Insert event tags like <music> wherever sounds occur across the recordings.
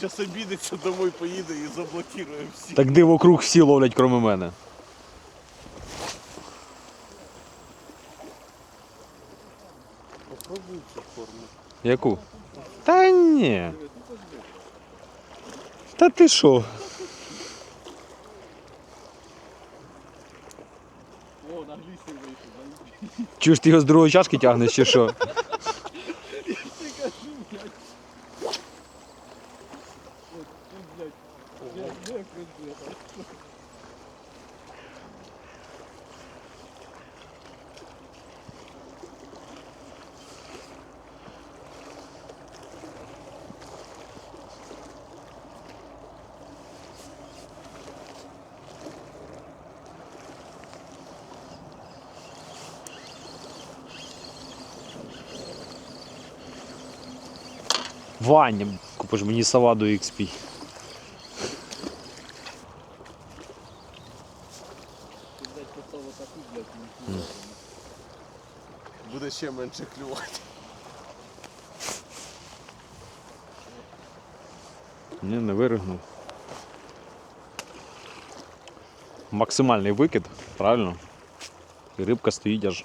Зараз обідеться, домой поїде і заблокує всі. Так де вокруг всі ловлять, крім мене. Попробуй цю форму. Яку? Та ні. Та ти що? О, на глісі вийшов. Чуєш, ти його з другої чашки тягнеш чи що? Ваня, купиш мені саладу XP. Ще менше клювати. Ні, не виригнув. Максимальний викид, правильно? І рибка стоїть аж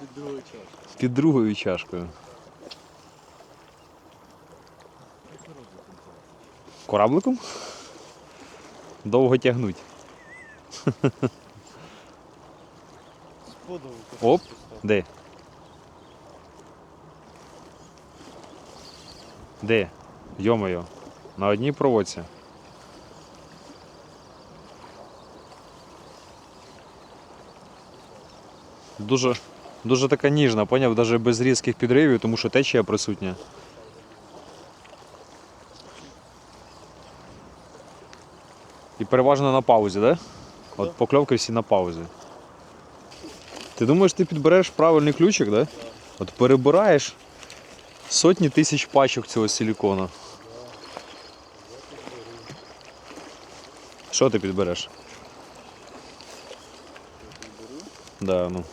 Під другою чашкою. під другою чашкою. Корабликом? Довго тягнуть. <laughs> Сподобав. Оп, де? Де? Йо-моє, на одній проводці. Дуже, дуже така ніжна, поняв, навіть без різких підривів, тому що течія присутня. І переважно на паузі? Да? От покльовки всі на паузі. Ти думаєш, ти підбереш правильний ключик, да? От перебираєш сотні тисяч пачок цього силікону. Що ти підбереш? Да, ну.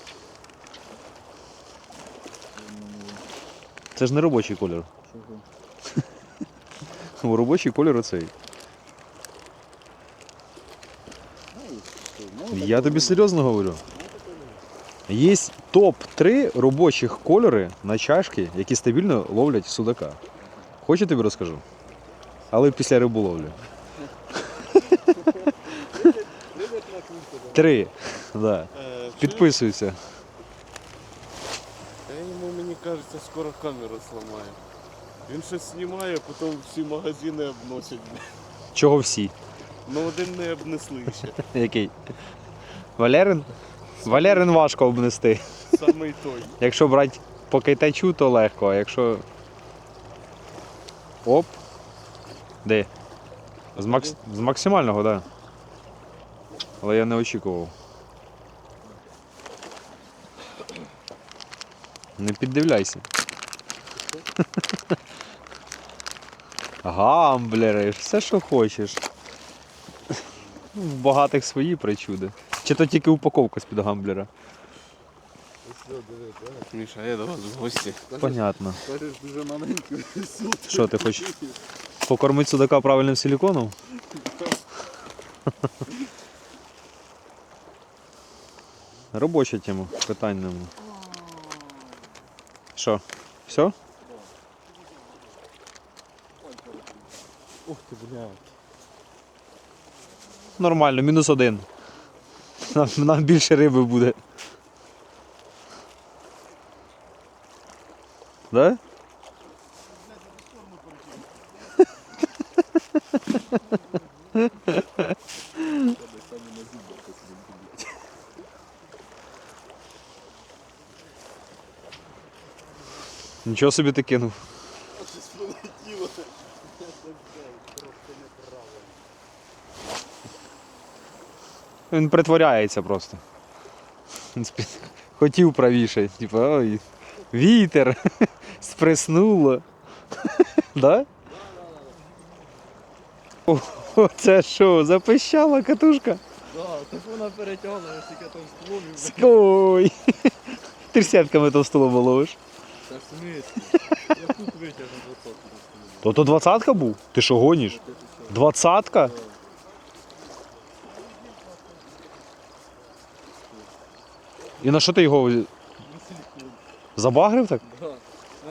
Це ж не робочий колір. <laughs> У робочий колір оцей. Я тобі серйозно говорю. Є топ-3 робочих кольори на чашки, які стабільно ловлять судака. Хочу тобі розкажу? Але після риболовлі. <laughs> Три. Да. Е, Підписуйся. Я йому, мені кажеться, скоро камеру зламаю. Він щось знімає, потім всі магазини обносять. Чого всі? Ну один не обнесли ще. <laughs> Який? Валерин? Валерин важко обнести. Самий той. Якщо брати по кайтачу, то легко, а якщо. Оп. Де? З, макс... з максимального, так. Да. Але я не очікував. Не піддивляйся. Гамблери, все, що хочеш. В багатих свої причуди. Чи то тільки упаковка з-під гамблера? Міша, я до вас в гості. Понятно. Кажеш, дуже маленький суд. Що ти хочеш? Покормити судака правильним силіконом? Робоча тема, питань нема. Що? Все? Ух ти, блядь. Нормально, мінус один. Нам, нам більше риби буде. Да? Нічого собі ти кинув. Він притворяється просто. Хотів правіше, типу, ой, вітер, <laughs> спреснуло. <laughs> Да? О, це що, запищала катушка? Да, так вона перетягнула, тільки там ствол і Ой. <laughs> Тридцятками товстолоба ловиш. Та в? Я тут витягну двадцятку. То то двадцятка був? Ти що гониш? Двадцятка? І на що ти його забагрив так?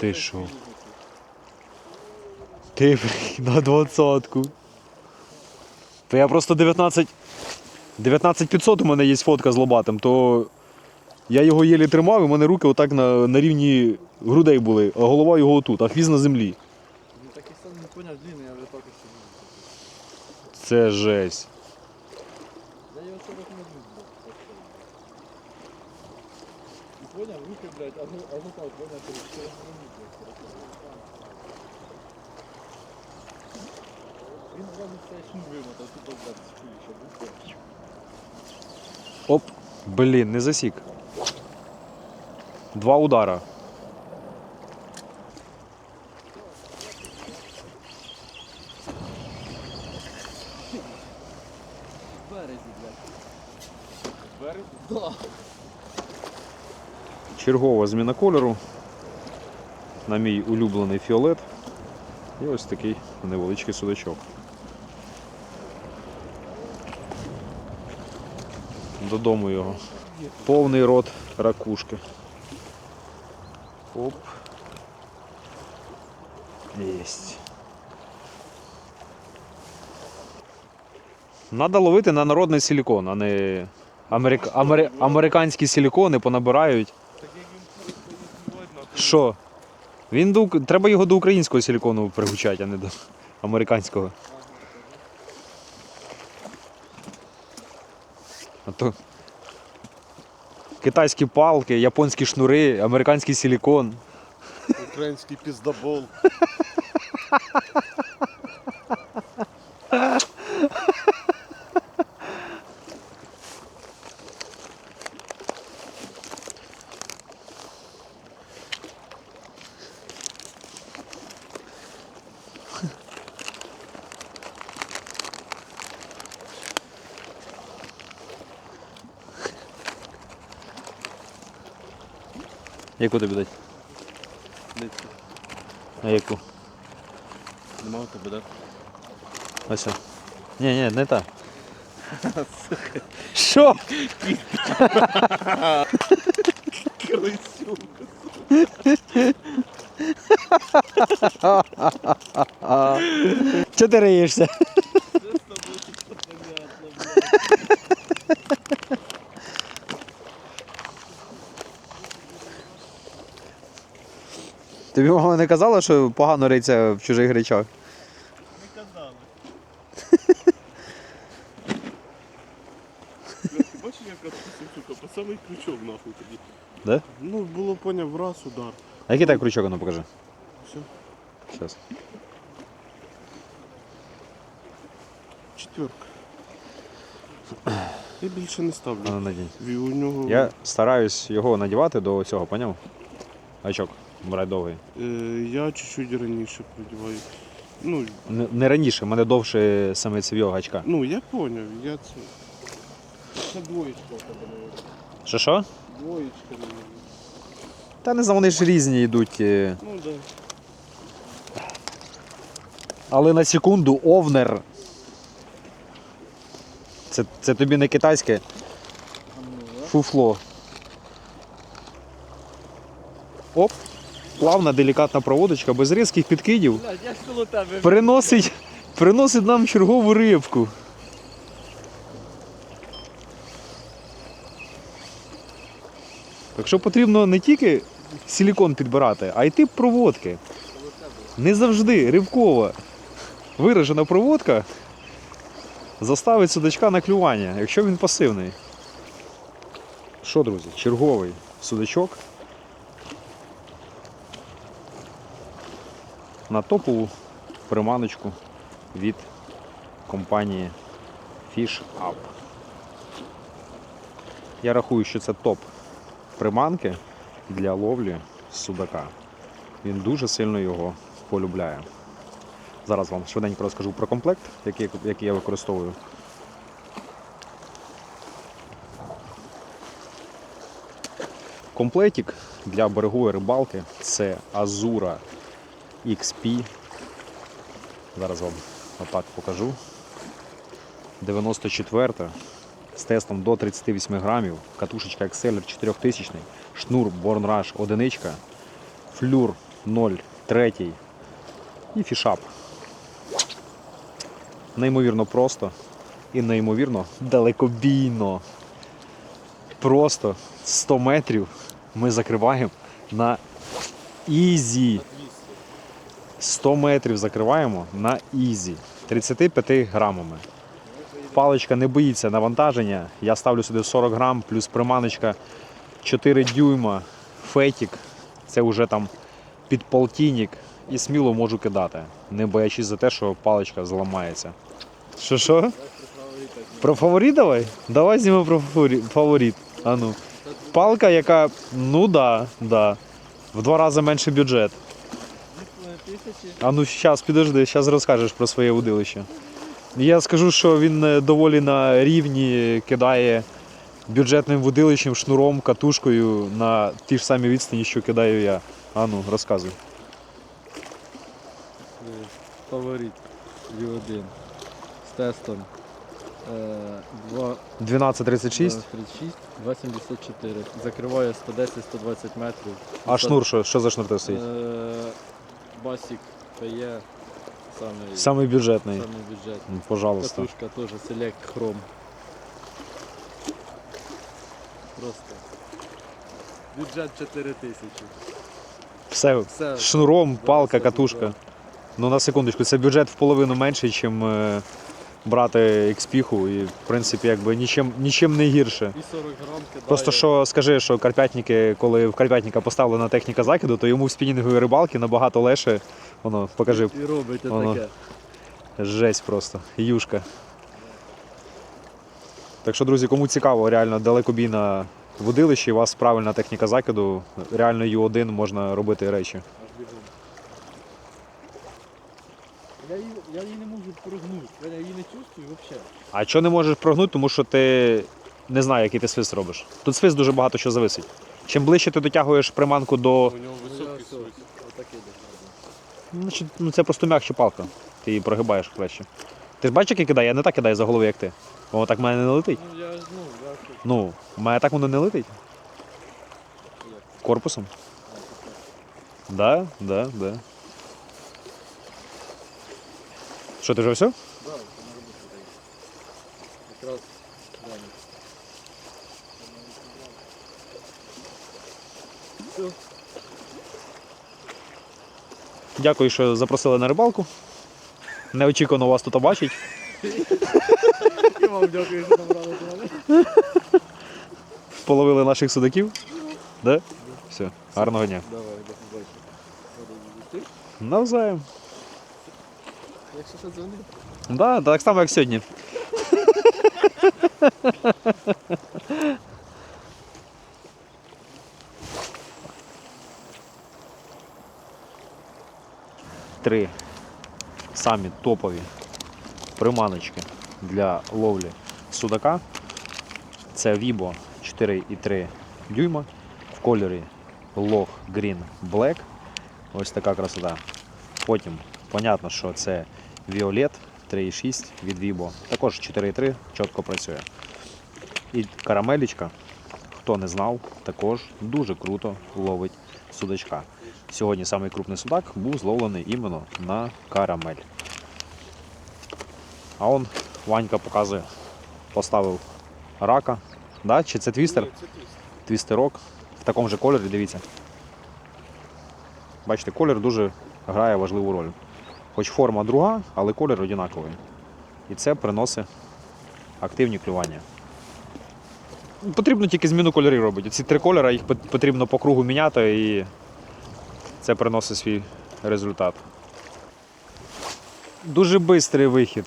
Ти що? Ти на двадцятку. То я просто 19. 19500 у мене є фотка з лобатим, то я його єлі тримав, і в мене руки отак на, на рівні грудей були, а голова його отут, а хвіст на землі. Він такий сам не поняв длинний, вже так і. Це жесть. Я його 40 не люблю. І ну, а ну так, через 4 хвилини, блядь. Він все шнур вимотав, тут блядь, чуліше, був. Оп, блін, не засік. Два удара. В березі, блядь. Берег? Да. Чергова зміна кольору. На мій улюблений фіолет. І ось такий невеличкий судачок. Додому його. Повний рот ракушки. Оп. Єсть. Надо ловити на народний силікон, а не америк... амери... американські силікони понабирають. Так як він просто їх нахуй. Що? Він до... Треба його до українського силікону пригучати, а не до американського. А то... Китайські палки, японські шнури, американський силікон. Український піздабол. <laughs> Яку тобі дати? Нитки. А яку? Нема у тебе, да? Ось. о. Ні, ні, не та. <laughs> Що? Крисюк. Чого ти риєшся? Тобі мама не казала, що погано риться в чужих речах? Не казали. Бачиш, як відпустив, сука, по самий крючок нахуй тоді. Да? Ну, було поняв, раз удар. А який так крючок, ну покажи. Все. Щас. Четверка. Я більше не ставлю. А ну надінь. І у нього Я стараюсь його надівати до цього, поняв? Гачок, брать довгий. е, я чуть-чуть раніше продіваю. Ну, Не, не раніше, в мене довше саме цев'ього гачка. ну я поняв, я це. Це двоєчка у тебе, мабуть. Що що? Двоєчка, мабуть. Та не знаю, вони ж різні йдуть. е. Ну да. Але на секунду овнер. Це, це тобі не китайське фуфло. Оп. Плавна, делікатна проводочка, без різких підкидів. Приносить, приносить нам чергову рибку. Так що потрібно не тільки силікон підбирати, а й тип проводки. Не завжди рибкова виражена проводка заставить судачка на клювання, якщо він пасивний. Що, друзі, черговий судачок на топову приманочку від компанії Fish Up. Я рахую, що це топ приманки для ловлі судака. Він дуже сильно його полюбляє. Зараз вам швиденько розкажу про комплект, який, який я використовую. Комплектик для берегової рибалки це Azura XP Зараз вам отак покажу. 94 з тестом до 38 грамів, катушечка Exceller 4000, шнур Born Rush одиничка, флюр 0, третій і фішап. Неймовірно просто і неймовірно далекобійно. Просто 100 метрів ми закриваємо на ізі. 100 метрів закриваємо на ізі 35 грамами. Паличка не боїться навантаження. Я ставлю сюди 40 грам, плюс приманочка 4 дюйма, фетік. Це вже там під полтинник. І сміло можу кидати, не боячись за те, що паличка зламається. Що що? Про фаворит давай? Давай знімемо про фаворит. А ну. Палка, яка, ну да, да. В два рази менший бюджет. А ну зараз підожди, зараз розкажеш про своє удилище. Я скажу, що він е, доволі на рівні кидає бюджетним вудилищем, шнуром, катушкою на ті ж самі відстані, що кидаю я. А ну, розказуй. Фаворит U1 з тестом е, 2 12.36. 36, 2,74. Закриває 110-120 метрів. А шнур що? Що за шнур тебе стоїть? Е, Басік ПЕ, самый, Самый бюджетний. самый бюджетный. Ну, Пожалуйста. Катушка теж Select Chrome. Просто. Бюджет 4 тисячі. Все. Все. Шнуром, палка, катушка. Ну на секундочку, це бюджет в половину менший, ніж брати експіху. І в принципі, якби нічим, нічим не гірше. І 40 грам кидає. Просто що скажи, що карпятники, коли в карпятника поставлена техніка закиду, то йому в спінінговій рибалки набагато легше. Воно, покажи, І робить Воно. таке. жесть просто, юшка. Так що, друзі, кому цікаво, реально далекобійна водилище, у вас правильна техніка закиду, реально Ю1 можна робити речі. Аж бігом. Я її, не можу прогнути. Я її не чувствую взагалі. А що не можеш прогнути, тому що ти не знаєш, який ти свист робиш. Тут свист дуже багато що зависить. Чим ближче ти дотягуєш приманку до. У нього високий свист. Отакий. Значить, ну це просто м'якша палка. Ти її прогибаєш краще. Ти ж бачиш, як я кидаю? Я не так кидаю за голову, як ти. Воно так в мене не летить. Ну я ж, ну, я ж Ну, в мене так воно не летить. як. Корпусом. Да, да, да. Що, ти вже все? Да, це може бути таке. Якраз да, Все. Дякую, що запросили на рибалку. Неочікувано вас тут бачить. І вам дякую, що набрали до мене. Половили наших судаків. Да? Все, гарного дня. Давай, до побачення. Навзаєм. Якщо що дзвони. Да, так само, як сьогодні. Три самі топові приманочки для ловлі судака. Це Vibo 4,3 дюйма в кольорі Log Green Black. Ось така красота. Потім, понятно, що це Violet 3,6 від Vibo. Також 4,3 чітко працює. І карамелічка, хто не знав, також дуже круто ловить судачка. Сьогодні самий крупний судак був зловлений іменно на карамель. А он Ванька показує, поставив рака. Да? Чи це твістер? Ні, це твіст. твістерок в такому же кольорі, дивіться. Бачите, колір дуже грає важливу роль. Хоч форма друга, але колір однаковий. І це приносить активні клювання. Потрібно тільки зміну кольорів робити. Ці три кольори їх потрібно по кругу міняти і це приносить свій результат. Дуже швидкий вихід.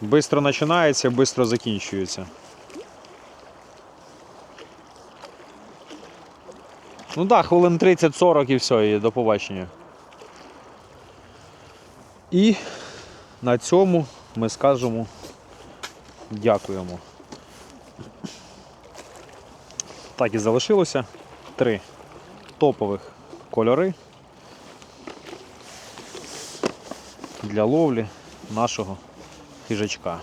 Бистро починається, швидко закінчується. Ну так, да, хвилин 30-40 і все, і до побачення. І на цьому ми скажемо дякуємо. Так і залишилося. Три топових кольори. для ловлі нашого хижачка.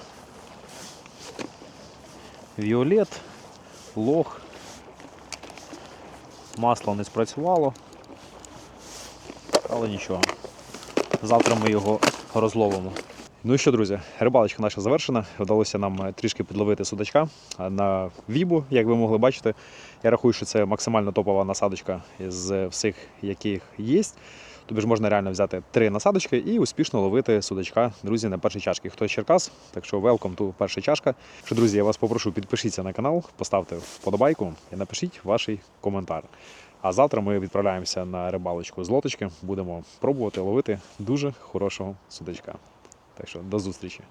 Віолет, лох. Масло не спрацювало. Але нічого. Завтра ми його розловимо. Ну і що, друзі, рибалочка наша завершена. Вдалося нам е, трішки підловити судачка на вібу, як ви могли бачити. Я рахую, що це максимально топова насадочка з всіх, яких є. Тобі ж можна реально взяти три насадочки і успішно ловити судачка, друзі, на першій чашці. Хто з Черкас, так що welcome to перша чашка. Що, друзі, я вас попрошу, підпишіться на канал, поставте вподобайку і напишіть ваш коментар. А завтра ми відправляємося на рибалочку з лоточки. Будемо пробувати ловити дуже хорошого судачка. Так що до зустрічі.